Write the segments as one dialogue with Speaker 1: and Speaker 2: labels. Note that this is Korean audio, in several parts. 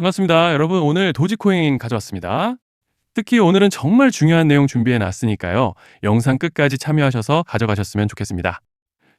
Speaker 1: 반갑습니다. 여러분 오늘 도지코인 가져왔습니다. 특히 오늘은 정말 중요한 내용 준비해 놨으니까요. 영상 끝까지 참여하셔서 가져가셨으면 좋겠습니다.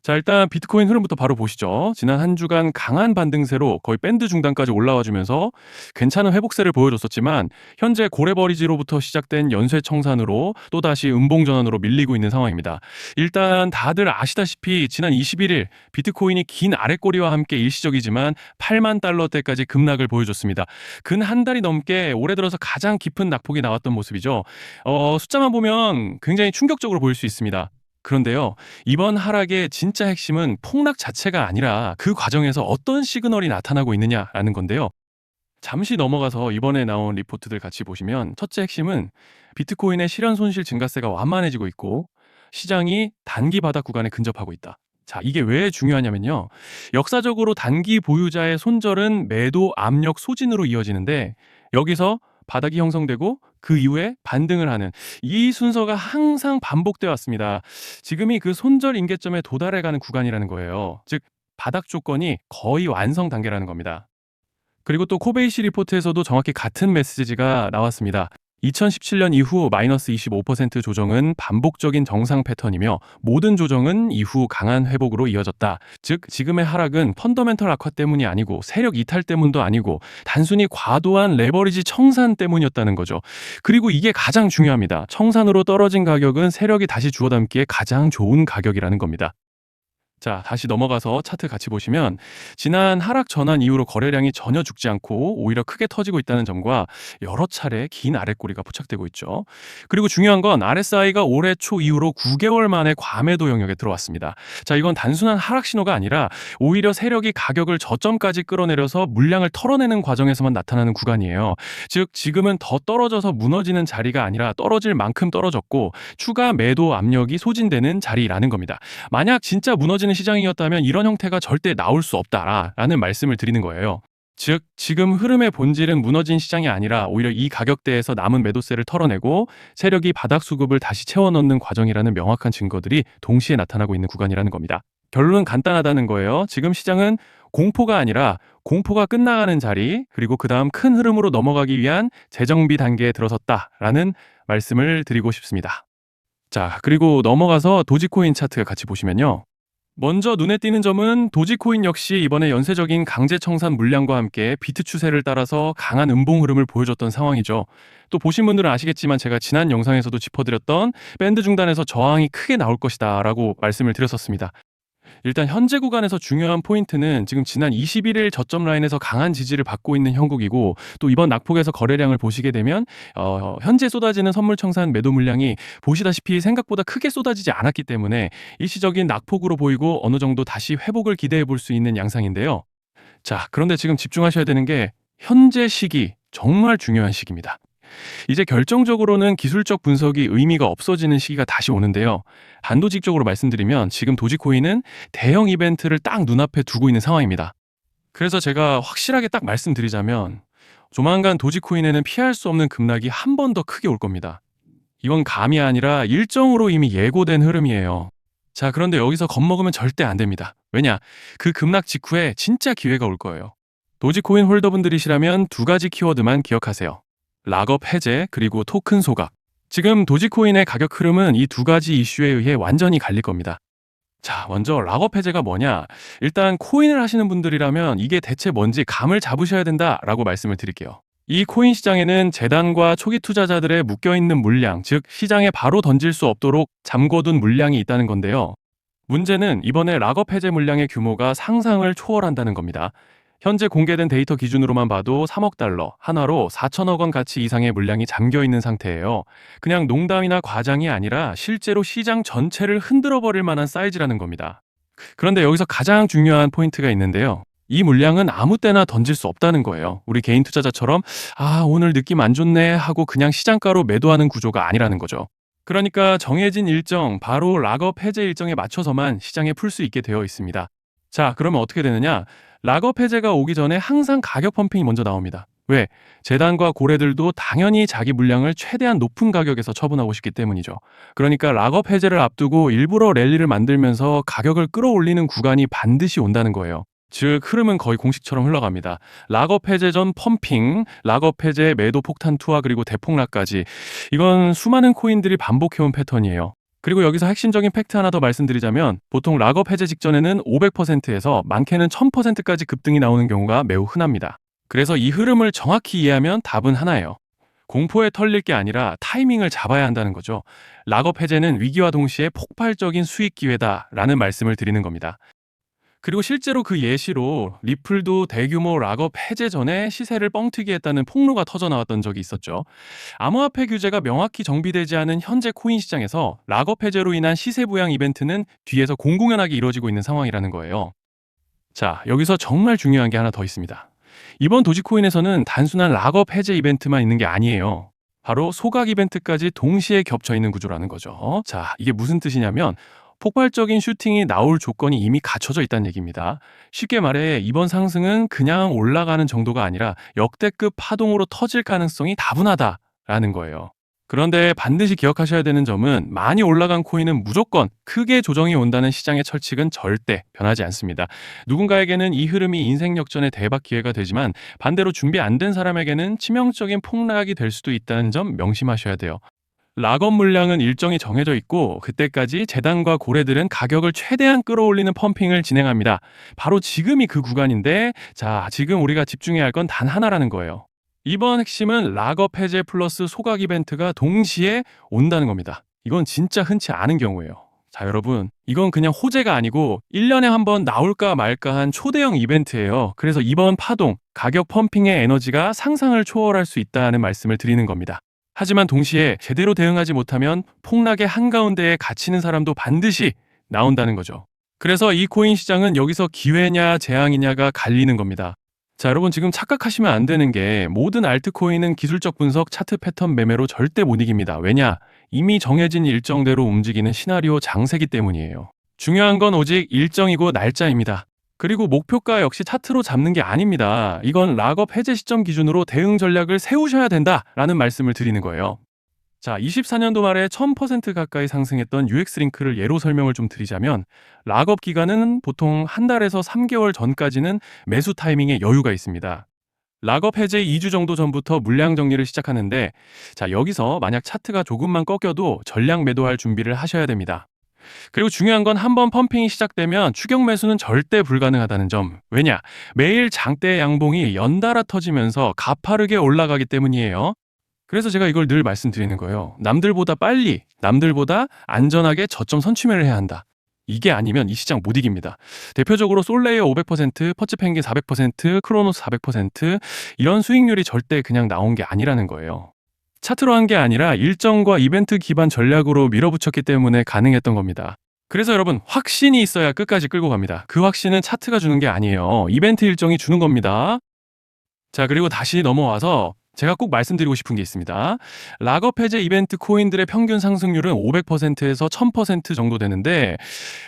Speaker 1: 자, 일단 비트코인 흐름부터 바로 보시죠. 지난 한 주간 강한 반등세로 거의 밴드 중단까지 올라와 주면서 괜찮은 회복세를 보여줬었지만 현재 고래버리지로부터 시작된 연쇄 청산으로 또다시 음봉 전환으로 밀리고 있는 상황입니다. 일단 다들 아시다시피 지난 21일 비트코인이 긴 아랫꼬리와 함께 일시적이지만 8만 달러대까지 급락을 보여줬습니다. 근 한 달이 넘게 올해 들어서 가장 깊은 낙폭이 나왔던 모습이죠. 어, 숫자만 보면 굉장히 충격적으로 보일 수 있습니다. 그런데요, 이번 하락의 진짜 핵심은 폭락 자체가 아니라 그 과정에서 어떤 시그널이 나타나고 있느냐라는 건데요. 잠시 넘어가서 이번에 나온 리포트들 같이 보시면 첫째 핵심은 비트코인의 실현 손실 증가세가 완만해지고 있고 시장이 단기 바닥 구간에 근접하고 있다. 자, 이게 왜 중요하냐면요. 역사적으로 단기 보유자의 손절은 매도 압력 소진으로 이어지는데 여기서 바닥이 형성되고 그 이후에 반등을 하는 이 순서가 항상 반복되어 왔습니다. 지금이 그 손절 인계점에 도달해가는 구간이라는 거예요. 즉 바닥 조건이 거의 완성 단계라는 겁니다. 그리고 또 코베이시 리포트에서도 정확히 같은 메시지가 나왔습니다. 2017년 이후 마이너스 25% 조정은 반복적인 정상 패턴이며 모든 조정은 이후 강한 회복으로 이어졌다. 즉 지금의 하락은 펀더멘털 악화 때문이 아니고 세력 이탈 때문도 아니고 단순히 과도한 레버리지 청산 때문이었다는 거죠. 그리고 이게 가장 중요합니다. 청산으로 떨어진 가격은 세력이 다시 주워 담기에 가장 좋은 가격이라는 겁니다. 자, 다시 넘어가서 차트 같이 보시면 지난 하락 전환 이후로 거래량이 전혀 죽지 않고 오히려 크게 터지고 있다는 점과 여러 차례 긴 아랫꼬리가 포착되고 있죠. 그리고 중요한 건 RSI가 올해 초 이후로 9개월 만에 과매도 영역에 들어왔습니다. 자, 이건 단순한 하락 신호가 아니라 오히려 세력이 가격을 저점까지 끌어내려서 물량을 털어내는 과정에서만 나타나는 구간이에요. 즉, 지금은 더 떨어져서 무너지는 자리가 아니라 떨어질 만큼 떨어졌고 추가 매도 압력이 소진되는 자리라는 겁니다. 만약 진짜 무너지 는 시장이었다면 이런 형태가 절대 나올 수 없다라는 말씀을 드리는 거예요. 즉, 지금 흐름의 본질은 무너진 시장이 아니라 오히려 이 가격대에서 남은 매도세를 털어내고 세력이 바닥 수급을 다시 채워넣는 과정이라는 명확한 증거들이 동시에 나타나고 있는 구간이라는 겁니다. 결론은 간단하다는 거예요. 지금 시장은 공포가 아니라 공포가 끝나가는 자리, 그리고 그 다음 큰 흐름으로 넘어가기 위한 재정비 단계에 들어섰다라는 말씀을 드리고 싶습니다. 자, 그리고 넘어가서 도지코인 차트 같이 보시면요. 먼저 눈에 띄는 점은 도지코인 역시 이번에 연쇄적인 강제 청산 물량과 함께 비트 추세를 따라서 강한 음봉 흐름을 보여줬던 상황이죠. 또 보신 분들은 아시겠지만 제가 지난 영상에서도 짚어드렸던 밴드 중단에서 저항이 크게 나올 것이다 라고 말씀을 드렸었습니다. 일단 현재 구간에서 중요한 포인트는 지금 지난 21일 저점 라인에서 강한 지지를 받고 있는 형국이고 또 이번 낙폭에서 거래량을 보시게 되면 어, 현재 쏟아지는 선물 청산 매도 물량이 보시다시피 생각보다 크게 쏟아지지 않았기 때문에 일시적인 낙폭으로 보이고 어느 정도 다시 회복을 기대해 볼 수 있는 양상인데요. 자, 그런데 지금 집중하셔야 되는 게 현재 시기 정말 중요한 시기입니다. 이제 결정적으로는 기술적 분석이 의미가 없어지는 시기가 다시 오는데요. 단도직적으로 말씀드리면 지금 도지코인은 대형 이벤트를 딱 눈앞에 두고 있는 상황입니다. 그래서 제가 확실하게 딱 말씀드리자면 조만간 도지코인에는 피할 수 없는 급락이 한 번 더 크게 올 겁니다. 이건 감이 아니라 일정으로 이미 예고된 흐름이에요. 자, 그런데 여기서 겁먹으면 절대 안 됩니다. 왜냐? 그 급락 직후에 진짜 기회가 올 거예요. 도지코인 홀더분들이시라면 두 가지 키워드만 기억하세요. 락업 해제 그리고 토큰 소각. 지금 도지코인의 가격 흐름은 이 두 가지 이슈에 의해 완전히 갈릴 겁니다. 자, 먼저 락업 해제가 뭐냐? 일단 코인을 하시는 분들이라면 이게 대체 뭔지 감을 잡으셔야 된다라고 말씀을 드릴게요. 이 코인 시장에는 재단과 초기 투자자들의 묶여있는 물량, 즉 시장에 바로 던질 수 없도록 잠궈둔 물량이 있다는 건데요. 문제는 이번에 락업 해제 물량의 규모가 상상을 초월한다는 겁니다. 현재 공개된 데이터 기준으로만 봐도 3억 달러, 한화로 4천억 원 가치 이상의 물량이 잠겨 있는 상태예요. 그냥 농담이나 과장이 아니라 실제로 시장 전체를 흔들어 버릴 만한 사이즈라는 겁니다. 그런데 여기서 가장 중요한 포인트가 있는데요. 이 물량은 아무 때나 던질 수 없다는 거예요. 우리 개인 투자자처럼 아, 오늘 느낌 안 좋네 하고 그냥 시장가로 매도하는 구조가 아니라는 거죠. 그러니까 정해진 일정, 바로 락업 해제 일정에 맞춰서만 시장에 풀 수 있게 되어 있습니다. 자, 그러면 어떻게 되느냐? 락업 해제가 오기 전에 항상 가격 펌핑이 먼저 나옵니다. 왜? 재단과 고래들도 당연히 자기 물량을 최대한 높은 가격에서 처분하고 싶기 때문이죠. 그러니까 락업 해제를 앞두고 일부러 랠리를 만들면서 가격을 끌어올리는 구간이 반드시 온다는 거예요. 즉 흐름은 거의 공식처럼 흘러갑니다. 락업 해제 전 펌핑, 락업 해제 매도 폭탄 투하 그리고 대폭락까지 이건 수많은 코인들이 반복해온 패턴이에요. 그리고 여기서 핵심적인 팩트 하나 더 말씀드리자면 보통 락업 해제 직전에는 500%에서 많게는 1000%까지 급등이 나오는 경우가 매우 흔합니다. 그래서 이 흐름을 정확히 이해하면 답은 하나예요. 공포에 털릴 게 아니라 타이밍을 잡아야 한다는 거죠. 락업 해제는 위기와 동시에 폭발적인 수익 기회다라는 말씀을 드리는 겁니다. 그리고 실제로 그 예시로 리플도 대규모 락업 해제 전에 시세를 뻥튀기 했다는 폭로가 터져 나왔던 적이 있었죠. 암호화폐 규제가 명확히 정비되지 않은 현재 코인 시장에서 락업 해제로 인한 시세 부양 이벤트는 뒤에서 공공연하게 이루어지고 있는 상황이라는 거예요. 자, 여기서 정말 중요한 게 하나 더 있습니다. 이번 도지코인에서는 단순한 락업 해제 이벤트만 있는 게 아니에요. 바로 소각 이벤트까지 동시에 겹쳐 있는 구조라는 거죠. 자, 이게 무슨 뜻이냐면 폭발적인 슈팅이 나올 조건이 이미 갖춰져 있다는 얘기입니다. 쉽게 말해 이번 상승은 그냥 올라가는 정도가 아니라 역대급 파동으로 터질 가능성이 다분하다라는 거예요. 그런데 반드시 기억하셔야 되는 점은 많이 올라간 코인은 무조건 크게 조정이 온다는 시장의 철칙은 절대 변하지 않습니다. 누군가에게는 이 흐름이 인생 역전의 대박 기회가 되지만 반대로 준비 안 된 사람에게는 치명적인 폭락이 될 수도 있다는 점 명심하셔야 돼요. 락업 물량은 일정이 정해져 있고 그때까지 재단과 고래들은 가격을 최대한 끌어올리는 펌핑을 진행합니다. 바로 지금이 그 구간인데 자, 지금 우리가 집중해야 할 건 단 하나라는 거예요. 이번 핵심은 락업 해제 플러스 소각 이벤트가 동시에 온다는 겁니다. 이건 진짜 흔치 않은 경우예요. 자, 여러분. 이건 그냥 호재가 아니고 1년에 한 번 나올까 말까 한 초대형 이벤트예요. 그래서 이번 파동, 가격 펌핑의 에너지가 상상을 초월할 수 있다는 말씀을 드리는 겁니다. 하지만 동시에 제대로 대응하지 못하면 폭락의 한가운데에 갇히는 사람도 반드시 나온다는 거죠. 그래서 이 코인 시장은 여기서 기회냐 재앙이냐가 갈리는 겁니다. 자, 여러분 지금 착각하시면 안 되는 게 모든 알트코인은 기술적 분석, 차트 패턴 매매로 절대 못 이깁니다. 왜냐? 이미 정해진 일정대로 움직이는 시나리오 장세기 때문이에요. 중요한 건 오직 일정이고 날짜입니다. 그리고 목표가 역시 차트로 잡는 게 아닙니다. 이건 락업 해제 시점 기준으로 대응 전략을 세우셔야 된다라는 말씀을 드리는 거예요. 자, 24년도 말에 1000% 가까이 상승했던 UX링크를 예로 설명을 좀 드리자면 락업 기간은 보통 한 달에서 3개월 전까지는 매수 타이밍에 여유가 있습니다. 락업 해제 2주 정도 전부터 물량 정리를 시작하는데 자, 여기서 만약 차트가 조금만 꺾여도 전량 매도할 준비를 하셔야 됩니다. 그리고 중요한 건 한번 펌핑이 시작되면 추격 매수는 절대 불가능하다는 점. 왜냐? 매일 장대 양봉이 연달아 터지면서 가파르게 올라가기 때문이에요. 그래서 제가 이걸 늘 말씀드리는 거예요. 남들보다 빨리, 남들보다 안전하게 저점 선취매를 해야 한다. 이게 아니면 이 시장 못 이깁니다. 대표적으로 솔레이어 500%, 퍼치펭귄 400%, 크로노스 400% 이런 수익률이 절대 그냥 나온 게 아니라는 거예요. 차트로 한 게 아니라 일정과 이벤트 기반 전략으로 밀어붙였기 때문에 가능했던 겁니다. 그래서 여러분 확신이 있어야 끝까지 끌고 갑니다. 그 확신은 차트가 주는 게 아니에요. 이벤트 일정이 주는 겁니다. 자 그리고 다시 넘어와서 제가 꼭 말씀드리고 싶은 게 있습니다. 락업 해제 이벤트 코인들의 평균 상승률은 500%에서 1000% 정도 되는데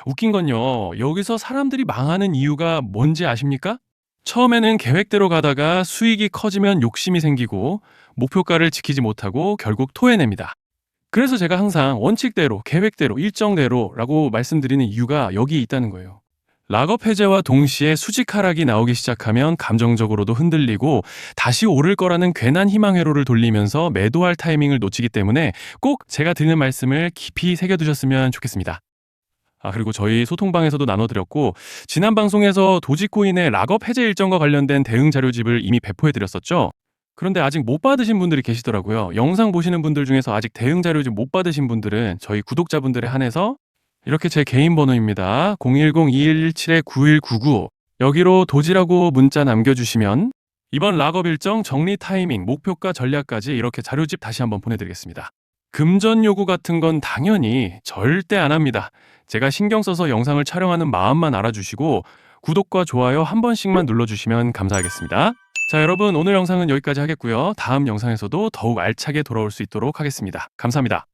Speaker 1: 웃긴 건요. 여기서 사람들이 망하는 이유가 뭔지 아십니까? 처음에는 계획대로 가다가 수익이 커지면 욕심이 생기고 목표가를 지키지 못하고 결국 토해냅니다. 그래서 제가 항상 원칙대로, 계획대로, 일정대로라고 말씀드리는 이유가 여기 있다는 거예요. 락업 해제와 동시에 수직 하락이 나오기 시작하면 감정적으로도 흔들리고 다시 오를 거라는 괜한 희망 회로를 돌리면서 매도할 타이밍을 놓치기 때문에 꼭 제가 드리는 말씀을 깊이 새겨두셨으면 좋겠습니다. 아, 그리고 저희 소통방에서도 나눠드렸고, 지난 방송에서 도지코인의 락업 해제 일정과 관련된 대응 자료집을 이미 배포해드렸었죠. 그런데 아직 못 받으신 분들이 계시더라고요. 영상 보시는 분들 중에서 아직 대응 자료집 못 받으신 분들은 저희 구독자분들에 한해서 이렇게 제 개인 번호입니다. 010-2117-9199 여기로 도지라고 문자 남겨주시면 이번 락업 일정 정리 타이밍, 목표가 전략까지 이렇게 자료집 다시 한번 보내드리겠습니다. 금전 요구 같은 건 당연히 절대 안 합니다. 제가 신경 써서 영상을 촬영하는 마음만 알아주시고 구독과 좋아요 한 번씩만 눌러주시면 감사하겠습니다. 자, 여러분 오늘 영상은 여기까지 하겠고요. 다음 영상에서도 더욱 알차게 돌아올 수 있도록 하겠습니다. 감사합니다.